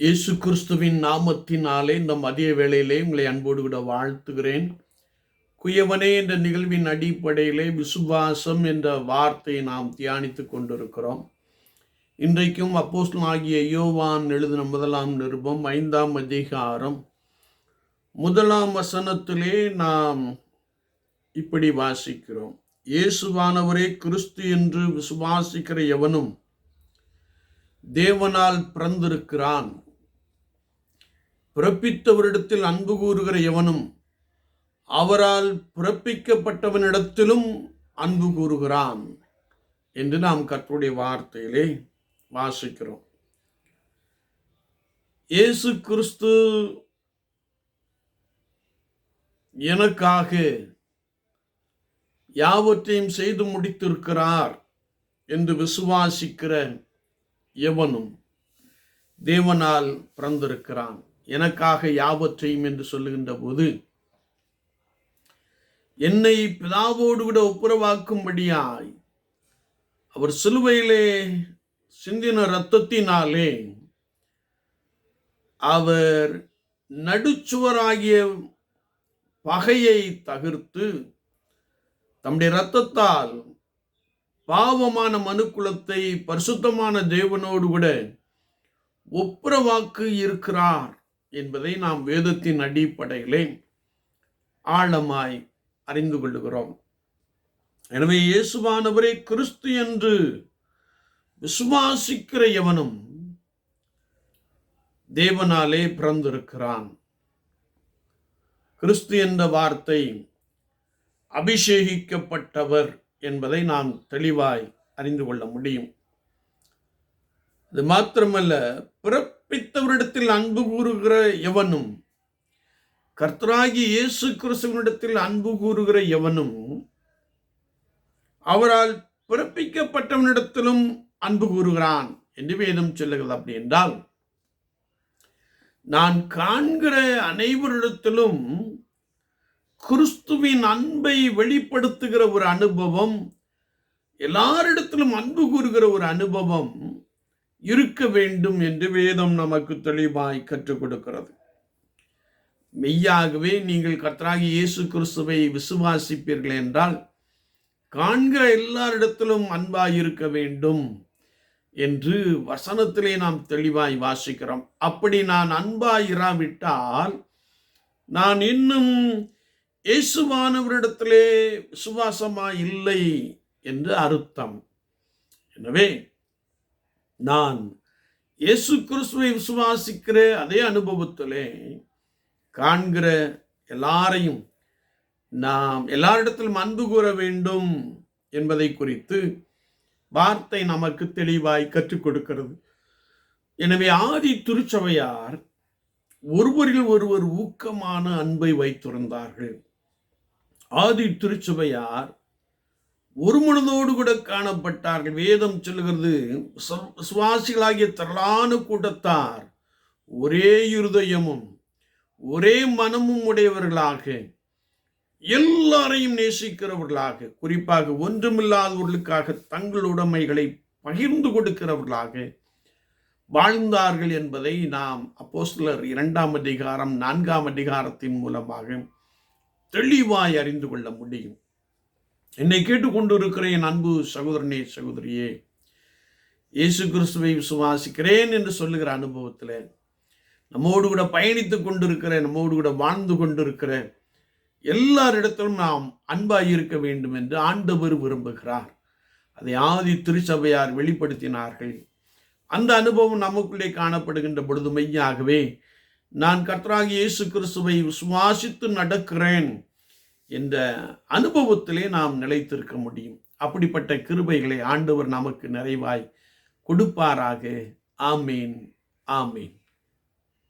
இயேசு கிறிஸ்துவின் நாமத்தினாலே இந்த மதிய வேளையிலே உங்களை அன்போடு கூட வாழ்த்துகிறேன். குயவனே என்ற நிகழ்வின் அடிப்படையிலே விசுவாசம் என்ற வார்த்தையை நாம் தியானித்து கொண்டிருக்கிறோம். இன்றைக்கும் அப்போஸ்லாம் ஆகிய யோவான் எழுதின முதலாம் நிருபம் ஐந்தாம் அதிகாரம் முதலாம் வசனத்திலே நாம் இப்படி வாசிக்கிறோம். இயேசுவானவரே கிறிஸ்து என்று விசுவாசிக்கிற எவனும் தேவனால் பிறந்திருக்கிறான். பிறப்பித்தவரிடத்தில் அன்பு கூறுகிற எவனும் அவரால் பிறப்பிக்கப்பட்டவனிடத்திலும் அன்பு கூறுகிறான் என்று நாம் கற்றுடைய வார்த்தையிலே வாசிக்கிறோம். இயேசு கிறிஸ்து எனக்காக யாவற்றையும் செய்து முடித்திருக்கிறார் என்று விசுவாசிக்கிற எவனும் தேவனால் பிறந்திருக்கிறான். எனக்காக யாவற்றையும் என்று சொல்லுகின்ற போது என்னை பிதாவோடு விட ஒப்புரவாக்கும்படியாய் அவர் சிலுவையிலே சிந்தின இரத்தத்தினாலே அவர் நடுச்சுவராகிய பகையை தவிர்த்து தம்முடைய இரத்தத்தால் பாவமான மனுக்குலத்தை பரிசுத்தமான தேவனோடு கூட ஒப்புரவாக்கு இருக்கிறார் என்பதை நாம் வேதத்தின் அடிப்படையிலே ஆழமாய் அறிந்து கொள்ளுகிறோம். எனவே இயேசுவானவரே கிறிஸ்து என்று விசுவாசிக்கிற எவனும் தேவனாலே பிறந்திருக்கிறான். கிறிஸ்து என்ற வார்த்தை அபிஷேகிக்கப்பட்டவர். என்பதை நாம் தெளிவாய் அறிந்து கொள்ள முடியும். அது மாத்திரமல்ல பிறப்பித்தவரிடத்தில் அன்பு கூறுகிற எவனும் கர்த்தராகி இயேசு கிறிஸ்துவனிடத்தில் அன்பு கூறுகிற எவனும் அவரால் பிறப்பிக்கப்பட்டவனிடத்திலும் அன்பு கூறுகிறான் என்று வேதம் சொல்லுகிறது. அப்படி என்றால் நான் காண்கிற அனைவரிடத்திலும் கிறிஸ்துவின் அன்பை வெளிப்படுத்துகிற ஒரு அனுபவம் எல்லாரிடத்திலும் அன்பு கூறுகிற ஒரு அனுபவம் இருக்க வேண்டும் என்று வேதம் நமக்கு தெளிவாய் கற்றுக் கொடுக்கிறது. மெய்யாகவே நீங்கள் கத்தராகி இயேசு கிறிஸ்துவை விசுவாசிப்பீர்கள் என்றால் காண்கிற எல்லாரிடத்திலும் அன்பாய் இருக்க வேண்டும் என்று வசனத்திலே நாம் தெளிவாய் வாசிக்கிறோம். அப்படி நான் அன்பாய் இராவிட்டால் நான் இன்னும் இயேசுவானவரிடத்திலே விசுவாசமா இல்லை என்று அர்த்தம். எனவே நான் இயேசு கிறிஸ்துவை விசுவாசிக்கிற அதே அனுபவத்திலே காண்கிற எல்லாரையும் நாம் எல்லாரிடத்திலும் அன்பு கூற வேண்டும் என்பதை குறித்து வார்த்தை நமக்கு தெளிவாய் கற்றுக் கொடுக்கிறது. எனவே ஆதி திருச்சபையார் ஒருவரில் ஒருவர் ஊக்கமான அன்பை வைத்திருந்தார்கள். ஆதி திருச்சபையார் ஒரு மனதோடு கூட காணப்பட்டார்கள். வேதம் சொல்லுகிறது சுவாசிகளாகிய திரளான கூட்டத்தார் ஒரே இருதயமும் ஒரே மனமும் உடையவர்களாக எல்லாரையும் நேசிக்கிறவர்களாக குறிப்பாக ஒன்றுமில்லாதவர்களுக்காக தங்கள் உடைமைகளை பகிர்ந்து கொடுக்கிறவர்களாக வாழ்ந்தார்கள் என்பதை நாம் அப்போஸ்லர் இரண்டாம் அதிகாரம் நான்காம் அதிகாரத்தின் மூலமாக தெளிவாய் அறிந்து கொள்ள முடியும். என்னை கேட்டுக்கொண்டிருக்கிற என் அன்பு சகோதரனே சகோதரியே இயேசு கிறிஸ்துவை விசுவாசிக்கிறேன் என்று சொல்லுகிற அனுபவத்தில் நம்மோடு கூட பயணித்து கொண்டிருக்கிற நம்மோடு கூட வாழ்ந்து கொண்டிருக்கிற எல்லாரிடத்திலும் நாம் அன்பாய் இருக்க வேண்டும் என்று ஆண்டவர் விரும்புகிறார். அதை ஆதி திருச்சபையார் வெளிப்படுத்தினார்கள். அந்த அனுபவம் நமக்குள்ளே காணப்படுகின்ற பொழுது மெய்யாகவே நான் கர்த்தராகி இயேசு கிறிஸ்துவை விசுவாசித்து நடக்கிறேன் என்ற அனுபவத்திலே நாம் நிலைத்திருக்க முடியும். அப்படிப்பட்ட கிருபைகளை ஆண்டவர் நமக்கு நிறைவாய் கொடுப்பாராக. ஆமீன். ஆமீன்.